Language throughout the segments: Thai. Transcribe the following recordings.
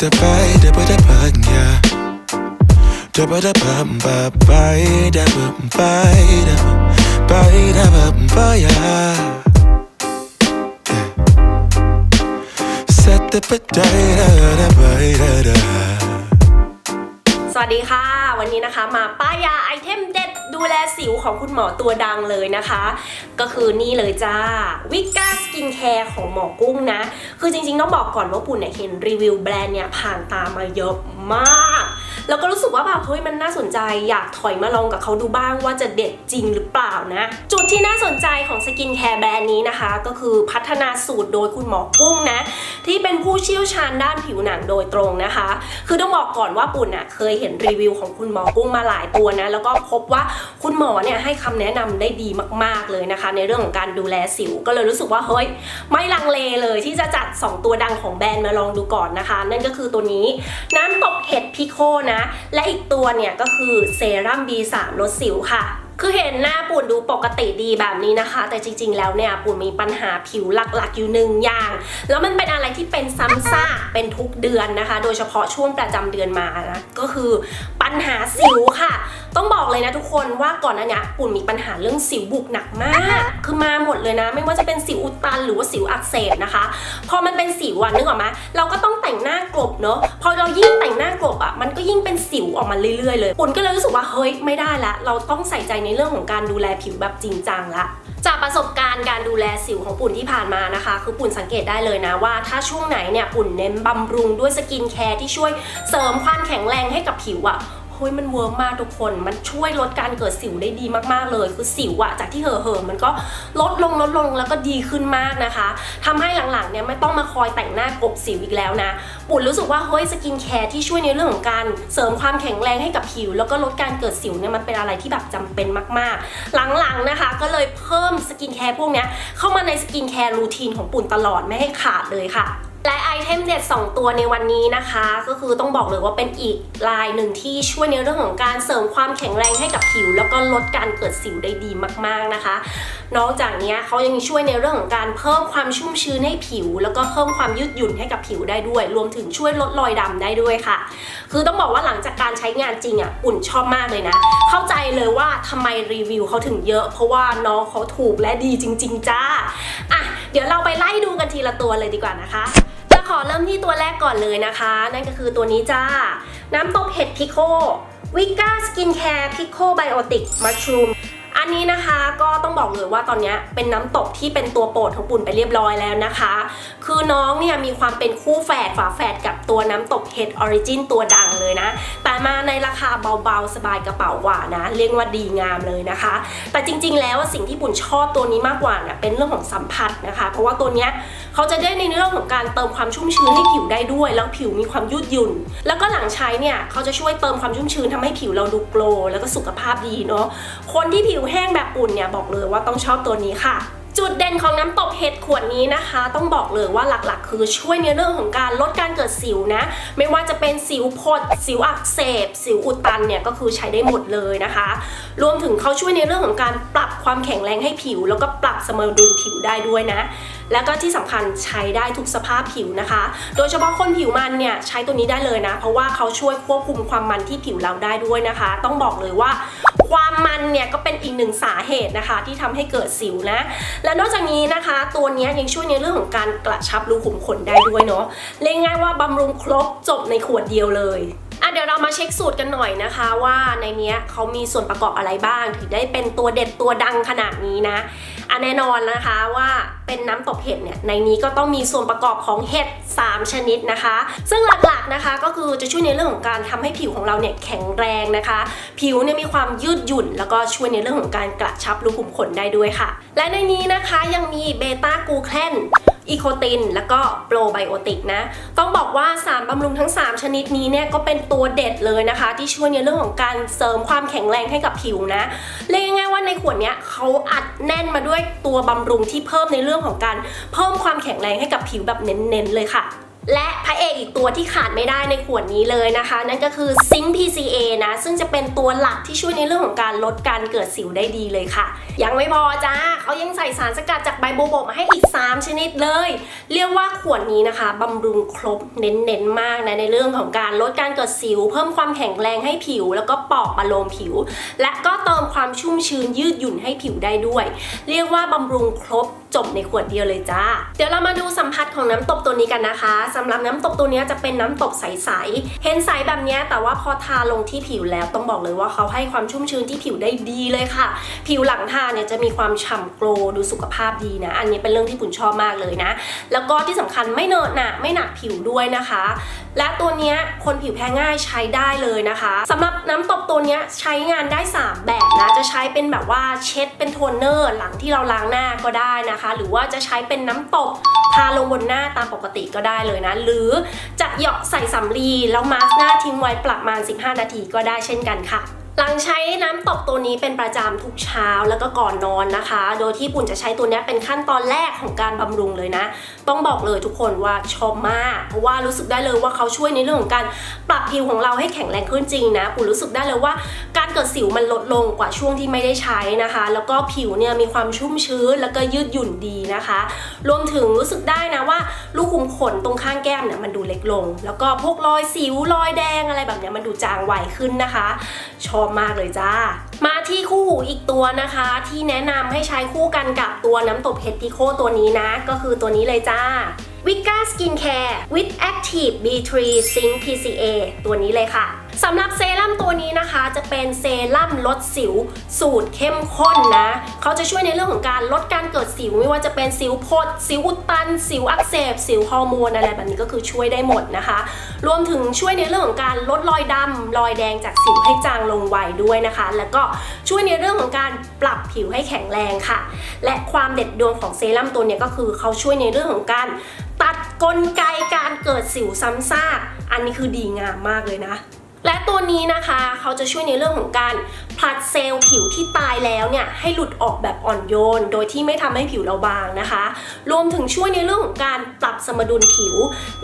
da bai da ba da ba ya da ba da ba ba bai da ba bai da ba bai da ba ba ya set the ba da da da bai da da สวัสดีค่ะ วันนี้นะคะมาป้ายาไอเทมเด็ด ดูแลสิวของคุณหมอตัวดังเลยนะคะ ก็คือนี่เลยจ้าวิก้าสกินแคร์ของหมอกุ้งนะ คือจริงๆต้องบอกก่อนว่าปุ่นเนี่ยเห็นรีวิวแบรนด์เนี่ยผ่านตามมาเยอะ มาก แล้วก็รู้สึกว่าแบบเฮ้ยมันน่าสนใจ อยากถอยมาลองกับเขาดูบ้างว่าจะเด็ดจริงหรือเปล่านะ จุดที่น่าสนใจของสกินแคร์แบรนด์นี้นะคะ ก็คือพัฒนาสูตรโดยคุณหมอกุ้งนะ ที่เป็นผู้เชี่ยวชาญด้านผิวหนังโดยตรงนะคะ คือต้องบอกก่อนว่าปุ่นอะเคยเห็นรีวิวของคุณหมอกุ้งมาหลายตัวนะ แล้วก็พบว่าคุณหมอเนี่ยให้คำแนะนำได้ดีมาก ๆเลยนะคะ ในเรื่องของการดูแลสิว ก็เลยรู้สึกว่าเฮ้ยไม่ลังเลเลยที่จะจัด 2 ตัวดังของแบรนด์มาลองดูก่อนนะคะ นั่นก็คือตัวนี้น้ำตกเห็ดพิโคนะ และอีกตัวเนี่ยก็คือเซรั่ม B3 ลดสิวค่ะคือเห็นหน้าปุ่นดูปกติดีแบบนี้นะคะ แต่จริงๆ แล้วเนี่ยปุ่นมีปัญหาผิวหลักๆ อยู่หนึ่งอย่าง แล้วมันเป็นอะไรที่เป็นซ้ำซากเป็นทุกเดือนนะคะ โดยเฉพาะช่วงประจำเดือนมานะก็คือปัญหาสิวค่ะ ต้องบอกเลยนะทุกคนว่าก่อนหน้านี้ปุ่นมีปัญหาเรื่องสิวบุกหนักมาก คือมาหมดเลยนะ ไม่ว่าจะเป็นสิวอุดตันหรือว่าสิวอักเสบนะคะ พอมันเป็นสิวอะนึกออกไหมเราก็ต้องแต่งหน้ากลบเนอะพอเรายิ่งแต่งหน้ากลบอะมันก็ยิ่งเป็นสิวออกมาเรื่อยๆเลยปุ่นก็เลยรู้สึกว่าเฮ้ยไม่ได้ละ เราต้องใส่ใจในเรื่องของการดูแลผิวแบบจริงจังละจากประสบการณ์การดูแลสิวของปุ่นที่ผ่านมานะคะ คือปุ่นสังเกตได้เลยนะว่า ถ้าช่วงไหนเนี่ยปุ่นเน้นบำรุงด้วยสกินแคร์ที่ช่วยเสริมความแข็งแรงให้กับผิวอะ เฮ้ยมันเวิร์กมากทุกคน มันช่วยลดการเกิดสิวได้ดีมากๆเลย คือสิวอะจากที่เห่อเห่อมันก็ลดลงลดลงแล้วก็ดีขึ้นมากนะคะทำให้หลังๆเนี่ยไม่ต้องมาคอยแต่งหน้ากบสิวอีกแล้วนะปุ่นรู้สึกว่าเฮ้ยสกินแคร์ที่ช่วยในเรื่องของการเสริมความแข็งแรงให้กับผิว แล้วก็ลดการเกิดสิวเนี่ยมันเป็นอะไรที่แบบจำเป็นมากๆ หลังๆนะคะ ก็เลยเพิ่มสกินแคร์พวกเนี้ยเข้ามาในสกินแคร์รูทีนของปุ่นตลอดไม่ให้ขาดเลยค่ะ และไอเทมเด็ด 2 ตัวในวันนี้นะคะ ก็คือต้องบอกเลยว่าเป็นอีกลายหนึ่งที่ช่วยในเรื่องของการเสริมความแข็งแรงให้กับผิว แล้วก็ลดการเกิดสิวได้ดีมากๆนะคะ นอกจากนี้เขายังช่วยในเรื่องของการเพิ่มความชุ่มชื้นให้ผิว แล้วก็เพิ่มความยืดหยุ่นให้กับผิวได้ด้วย รวมถึงช่วยลดรอยดำได้ด้วยค่ะ คือต้องบอกว่าหลังจากการใช้งานจริงอะอุ่นชอบมากเลยนะ เข้าใจเลยว่าทำไมรีวิวเขาถึงเยอะ เพราะว่าน้องเขาถูกและดีจริง ๆ จ้าอะเดี๋ยวเราไปไล่ดูกันทีละตัวเลยดีกว่านะคะ ขอเริ่มที่ตัวแรกก่อนเลยนะคะ นั่นก็คือตัวนี้จ้า น้ำตกเห็ดพิโควิก้าสกินแคร์พิโคไบโอติกมัชรูมันนี้นะคะก็ต้องบอกเลยว่าตอนนี้เป็นน้ำตกที่เป็นตัวโปรดของปุ่นไปเรียบร้อยแล้วนะคะ คือน้องเนี่ยมีความเป็นคู่แฝดฝาแฝดกับตัวน้ำตกเห็ดออริจินตัวดังเลยนะ แต่มาในราคาเบาๆ สบายกระเป๋าหวานะ เรียกว่าดีงามเลยนะคะ แต่จริงๆ แล้วสิ่งที่ปุ่นชอบตัวนี้มากกว่าเนี่ยเป็นเรื่องของสัมผัสนะคะ เพราะว่าตัวเนี้ยเขาจะได้ในเรื่องของการเติมความชุ่มชื้นให้ผิวได้ด้วย แล้วผิวมีความยืดหยุ่น แล้วก็หลังใช้เนี่ยเขาจะช่วยเติมความชุ่มชื้นทำให้ผิวเราดูโกลว์แล้วก็สุขภาพดีเนาะคนที่ผิวแห้งแบบปุ่นเนี่ยบอกเลยว่าต้องชอบตัวนี้ค่ะจุดเด่นของน้ำตกเห็ดขวดนี้นะคะ ต้องบอกเลยว่าหลักๆ คือช่วยในเรื่องของการลดการเกิดสิวนะ ไม่ว่าจะเป็นสิวพดสิวอักเสบ สิวอุดตันเนี่ยก็คือใช้ได้หมดเลยนะคะ รวมถึงเขาช่วยในเรื่องของการปรับความแข็งแรงให้ผิว แล้วก็ปรับสมดุลผิวได้ด้วยนะ แล้วก็ที่สำคัญใช้ได้ทุกสภาพผิวนะคะ โดยเฉพาะคนผิวมันเนี่ยใช้ตัวนี้ได้เลยนะ เพราะว่าเขาช่วยควบคุมความมันที่ผิวเราได้ด้วยนะคะ ต้องบอกเลยว่า ความมันเนี่ยก็เป็นอีกหนึ่งสาเหตุนะคะ ที่ทำให้เกิดสิวนะ และนอกจากนี้นะคะ ตัวนี้ยังช่วยในเรื่องของการกระชับรูขุมขนได้ด้วยเนาะเรียกง่ายว่าบำรุงครบจบในขวดเดียวเลยอะเดี๋ยวเรามาเช็คสูตรกันหน่อยนะคะว่าในเนี้ยเขามีส่วนประกอบอะไรบ้าง ถึงได้เป็นตัวเด็ดตัวดังขนาดนี้นะ อันแน่นอนนะคะว่าเป็นน้ำตกเห็ดเนี่ยในนี้ก็ต้องมีส่วนประกอบของเห็ด3 ชนิดนะคะ ซึ่งหลักๆนะคะก็คือจะช่วยในเรื่องของการทำให้ผิวของเราเนี่ยแข็งแรงนะคะ ผิวเนี่ยมีความยืดหยุ่น แล้วก็ช่วยในเรื่องของการกระชับรูขุมขนได้ด้วยค่ะ และในนี้นะคะยังมีเบต้ากูแคน อีโคติน แล้วก็โปรไบโอติกนะ ต้องบอกว่าสารบำรุงทั้ง 3 ชนิดนี้เนี่ยก็เป็นตัวเด็ดเลยนะคะ ที่ช่วยในเรื่องของการเสริมความแข็งแรงให้กับผิวนะ เรียกง่ายๆว่าในขวดเนี้ยเขาอัดแน่นมาด้วยตัวบำรุงที่เพิ่มในเรื่องของการเพิ่มความแข็งแรงให้กับผิวแบบเน้นๆเลยค่ะ และพระเอกอีกตัวที่ขาดไม่ได้ในขวดนี้เลยนะคะ นั่นก็คือซิงค์ PCA นะ ซึ่งจะเป็นตัวหลักที่ช่วยในเรื่องของการลดการเกิดสิวได้ดีเลยค่ะ ยังไม่พอจ้าเขายังใส่สารสกัดจากใบโบวบกมาให้อีก 3 ชนิดเลย เรียกว่าขวดนี้นะคะบำรุงครบเน้นๆมากนะในเรื่องของการลดการเกิดสิว เพิ่มความแข็งแรงให้ผิว แล้วก็ปอกประโลมผิว และก็เติมความชุ่มชื้นยืดหยุ่นให้ผิวได้ด้วย เรียกว่าบำรุงครบจบในขวดเดียวเลยจ้า เดี๋ยวเรามาดูสัมผัสของน้ำตบตัวนี้กันนะคะสำหรับน้ำตกตัวนี้จะเป็นน้ำตกใสๆ เห็นใสแบบนี้แต่ว่าพอทาลงที่ผิวแล้วต้องบอกเลยว่าเขาให้ความชุ่มชื้นที่ผิวได้ดีเลยค่ะ ผิวหลังทาเนี่ยจะมีความฉ่ำโกลดูสุขภาพดีนะ อันนี้เป็นเรื่องที่ปุ่นชอบมากเลยนะ แล้วก็ที่สำคัญไม่เนอะหนะไม่หนักผิวด้วยนะคะ และตัวเนี้ยคนผิวแพ้ง่ายใช้ได้เลยนะคะสำหรับน้ำตบตัวเนี้ยใช้งานได้ 3 แบบนะ จะใช้เป็นแบบว่าเช็ดเป็นโทนเนอร์หลังที่เราล้างหน้าก็ได้นะคะ หรือว่าจะใช้เป็นน้ำตบทาลงบนหน้าตามปกติก็ได้เลยนะ หรือจะเหยาะใส่สำลีแล้วมาสก์หน้าทิ้งไว้ประมาณ 15 นาทีก็ได้เช่นกันค่ะ หลังใช้น้ำตบตัวนี้เป็นประจำทุกเช้าแล้วก็ก่อนนอนนะคะ โดยที่ปุ่นจะใช้ตัวนี้เป็นขั้นตอนแรกของการบำรุงเลยนะ ต้องบอกเลยทุกคนว่าชอบมาก เพราะว่ารู้สึกได้เลยว่าเขาช่วยในเรื่องของการปรับผิวของเราให้แข็งแรงขึ้นจริงนะ ปุ่นรู้สึกได้เลยว่าการเกิดสิวมันลดลงกว่าช่วงที่ไม่ได้ใช้นะคะ แล้วก็ผิวเนี่ยมีความชุ่มชื้นแล้วก็ยืดหยุ่นดีนะคะ รวมถึงรู้สึกได้นะว่าลูกขุมขนตรงข้างแก้มเนี่ยมันดูเล็กลง แล้วก็พวกรอยสิวรอยแดงอะไรแบบเนี้ยมันดูจางไวขึ้นนะคะชอบมากเลยจ้า มาที่คู่หูอีกตัวนะคะ ที่แนะนำให้ใช้คู่กันกับตัวน้ำตบเฮดติโคตัวนี้นะ ก็คือตัวนี้เลยจ้า w i g a Skin Care with Active B3 Zinc PCA ตัวนี้เลยค่ะ สำหรับเซรั่มตัวนี้นะคะจะเป็นเซรั่มลดสิวสูตรเข้มข้นนะ เขาจะช่วยในเรื่องของการลดการเกิดสิวไม่ว่าจะเป็นสิวพด สิวอุดตัน สิวอักเสบ สิวฮอร์โมนอะไรแบบนี้ก็คือช่วยได้หมดนะคะ รวมถึงช่วยในเรื่องของการลดรอยดำรอยแดงจากสิวให้จางลงไวด้วยนะคะ แล้วก็ช่วยในเรื่องของการปรับผิวให้แข็งแรงค่ะ และความเด็ดดวงของเซรั่มตัวนี้ก็คือเขาช่วยในเรื่องของการตัดกลไกการเกิดสิวซ้ำซาก อันนี้คือดีงามมากเลยนะ และตัวนี้นะคะเขาจะช่วยในเรื่องของการผลัดเซลล์ผิวที่ตายแล้วเนี่ยให้หลุดออกแบบอ่อนโยน โดยที่ไม่ทำให้ผิวเราบางนะคะ รวมถึงช่วยในเรื่องของการปรับสมดุลผิว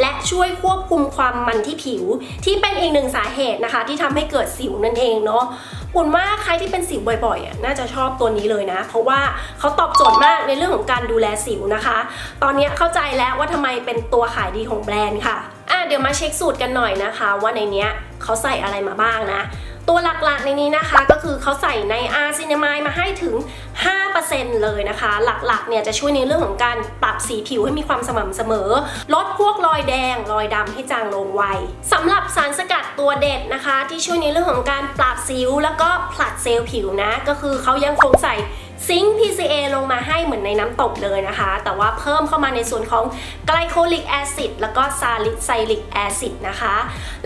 และช่วยควบคุมความมันที่ผิว ที่เป็นอีกหนึ่งสาเหตุนะคะ ที่ทำให้เกิดสิวนั่นเองเนาะปุ่นว่าใครที่เป็นสิวบ่อยๆ น่าจะชอบตัวนี้เลยนะ เพราะว่าเขาตอบโจทย์มากในเรื่องของการดูแลสิวนะคะ ตอนนี้เข้าใจแล้วว่าทำไมเป็นตัวขายดีของแบรนด์ค่ะอะ เดี๋ยวมาเช็คสูตรกันหน่อยนะคะ ว่าในเนี้ย เขาใส่อะไรมาบ้างนะ ตัวหลักๆในนี้นะคะก็คือเขาใส่ในอาร์ซินามายมาให้ถึง 5%เลยนะคะ หลักๆเนี่ยจะช่วยในเรื่องของการปรับสีผิวให้มีความสม่ำเสมอ ลดพวกรอยแดง รอยดำให้จางลงไวสำหรับสารสกัดตัวเด็ดนะคะ ที่ช่วยในเรื่องของการปรับสิว แล้วก็ผลัดเซลล์ผิวนะ ก็คือเขายังคงใส่ ซิงค์ PCA ลงมาให้เหมือนในน้ำตบเลยนะคะ แต่ว่าเพิ่มเข้ามาในส่วนของไกลโคลิกแอซิดแล้วก็ซาลิไซลิกแอซิดนะคะ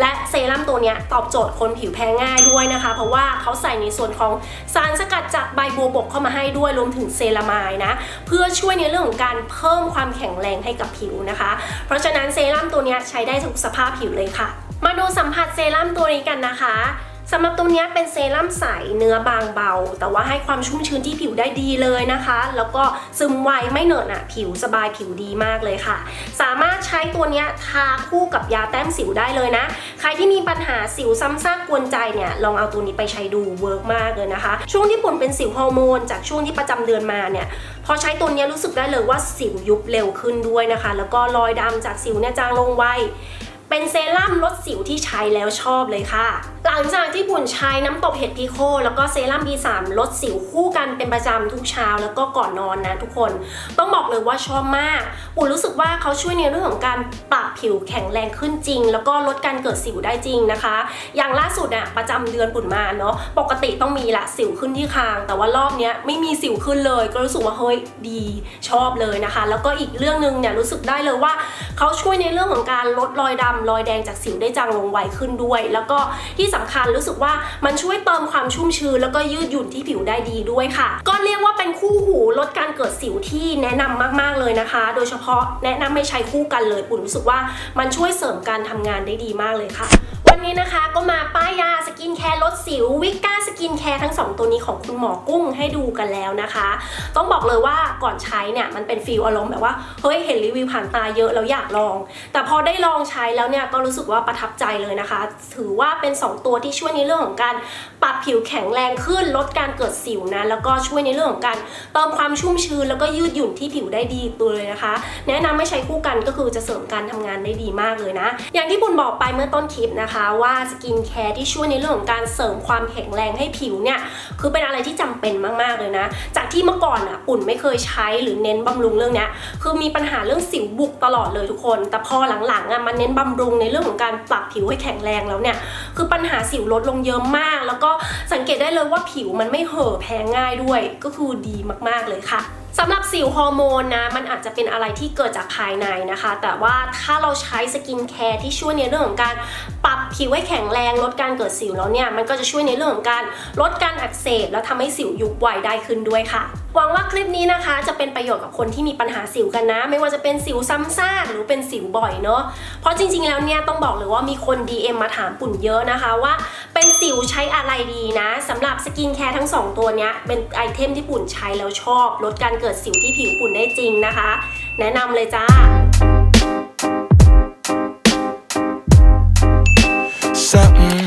และเซรั่มตัวนี้ตอบโจทย์คนผิวแพ้ง่ายด้วยนะคะ เพราะว่าเขาใส่ในส่วนของสารสกัดจากใบบัวบกเข้ามาให้ด้วยรวมถึงเซรามายนะ เพื่อช่วยในเรื่องของการเพิ่มความแข็งแรงให้กับผิวนะคะ เพราะฉะนั้นเซรั่มตัวนี้ใช้ได้ทุกสภาพผิวเลยค่ะ มาดูสัมผัสเซรั่มตัวนี้กันนะคะ สำหรับตัวนี้เป็นเซรั่มใสเนื้อบางเบา แต่ว่าให้ความชุ่มชื้นที่ผิวได้ดีเลยนะคะ แล้วก็ซึมไวไม่เหนอะหนะผิวสบายผิวดีมากเลยค่ะ สามารถใช้ตัวนี้ทาคู่กับยาแต้มสิวได้เลยนะ ใครที่มีปัญหาสิวซ้ำซากกวนใจเนี่ยลองเอาตัวนี้ไปใช้ดูเวิร์กมากเลยนะคะ ช่วงที่ปุ่นเป็นสิวฮอร์โมนจากช่วงที่ประจำเดือนมาเนี่ยพอใช้ตัวนี้รู้สึกได้เลยว่าสิวยุบเร็วขึ้นด้วยนะคะ แล้วก็รอยดำจากสิวเนี่ยจางลงไว เป็นเซรั่มลดสิวที่ใช้แล้วชอบเลยค่ะ หลังจากที่ปุ่นใช้น้ำตบเห็ดพิโค แล้วก็เซรั่ม B3 ลดสิวคู่กันเป็นประจำทุกเช้าแล้วก็ก่อนนอนนะทุกคน ต้องบอกเลยว่าชอบมาก ปุ่นรู้สึกว่าเขาช่วยในเรื่องของการปรับผิวแข็งแรงขึ้นจริง แล้วก็ลดการเกิดสิวได้จริงนะคะ อย่างล่าสุดอะประจำเดือนปุ่นมาเนาะปกติต้องมีละสิวขึ้นที่คาง แต่ว่ารอบเนี้ยไม่มีสิวขึ้นเลย ก็รู้สึกว่าเฮ้ยดีชอบเลยนะคะ แล้วก็อีกเรื่องหนึ่งเนี่ยรู้สึกได้เลยว่าเขาช่วยในเรื่องของการลดรอยดำรอยแดงจากสิวได้จางลงไวขึ้นด้วย แล้วก็ที่สำคัญรู้สึกว่ามันช่วยเติมความชุ่มชื้นแล้วก็ยืดหยุ่นที่ผิวได้ดีด้วยค่ะ ก็เรียกว่าเป็นคู่หูลดการเกิดสิวที่แนะนำมาก ๆเลยนะคะ โดยเฉพาะแนะนำให้ใช้คู่กันเลยปุ่นรู้สึกว่ามันช่วยเสริมการทำงานได้ดีมากเลยค่ะ วันนี้นะคะก็มาป้ายยาสกินแคร์ลดสิววิก้าสกินแคร์ทั้ง 2 ตัวนี้ของคุณหมอกุ้งให้ดูกันแล้วนะคะ ต้องบอกเลยว่าก่อนใช้เนี่ยมันเป็นฟีลอารมณ์แบบว่าเฮ้ยเห็นรีวิวผ่านตาเยอะแล้วอยากลอง แต่พอได้ลองใช้แล้วเนี่ยก็รู้สึกว่าประทับใจเลยนะคะ ถือว่าเป็น 2 ตัวที่ช่วยในเรื่องของการปรับผิวแข็งแรงขึ้นลดการเกิดสิวนะแล้วก็ช่วยในเรื่องของการเติมความชุ่มชื้นแล้วก็ยืดหยุ่นที่ผิวได้ดีตัวเลยนะคะ แนะนำให้ใช้คู่กันก็คือจะเสริมการทำงานได้ดีมากเลยนะ อย่างที่บุญบอกไปเมื่อต้นคลิปนะคะว่าสกินแคร์ที่ช่วยในเรื่องของการเสริมความแข็งแรงให้ผิวเนี่ยคือเป็นอะไรที่จำเป็นมากๆเลยนะ จากที่เมื่อก่อนอะปุ่นไม่เคยใช้หรือเน้นบำรุงเรื่องเนี้ยคือมีปัญหาเรื่องสิวบุกตลอดเลยทุกคน แต่พอหลังๆอะมันเน้นบำรุงในเรื่องของการปรับผิวให้แข็งแรงแล้วเนี่ยคือปัญหาสิวลดลงเยอะมาก แล้วก็สังเกตได้เลยว่าผิวมันไม่เห่อแพ้ง่ายด้วยก็คือดีมากๆเลยค่ะ สำหรับสิวฮอร์โมนนะมันอาจจะเป็นอะไรที่เกิดจากภายในนะคะ แต่ว่าถ้าเราใช้สกินแคร์ที่ช่วยในเรื่องของการปรับผิวให้แข็งแรงลดการเกิดสิวแล้วเนี่ยมันก็จะช่วยในเรื่องของการลดการอักเสบ แล้วทำให้สิวยุบไวได้ขึ้นด้วยค่ะหวังว่าคลิปนี้นะคะ จะเป็นประโยชน์กับคนที่มีปัญหาสิวกันนะ ไม่ว่าจะเป็นสิวซ้ำซากหรือเป็นสิวบ่อยเนาะเพราะจริงๆแล้วเนี่ยต้องบอกเลยว่ามีคน DM มาถามปุ่นเยอะนะคะว่า เป็นสิวใช้อะไรดีนะสำหรับสกินแคร์ทั้งสองตัวเนี้ยเป็นไอเทมที่ปุ่นใช้แล้วชอบ ลดการเกิดสิวที่ผิวปุ่นได้จริงนะคะ แนะนำเลยจ้า Something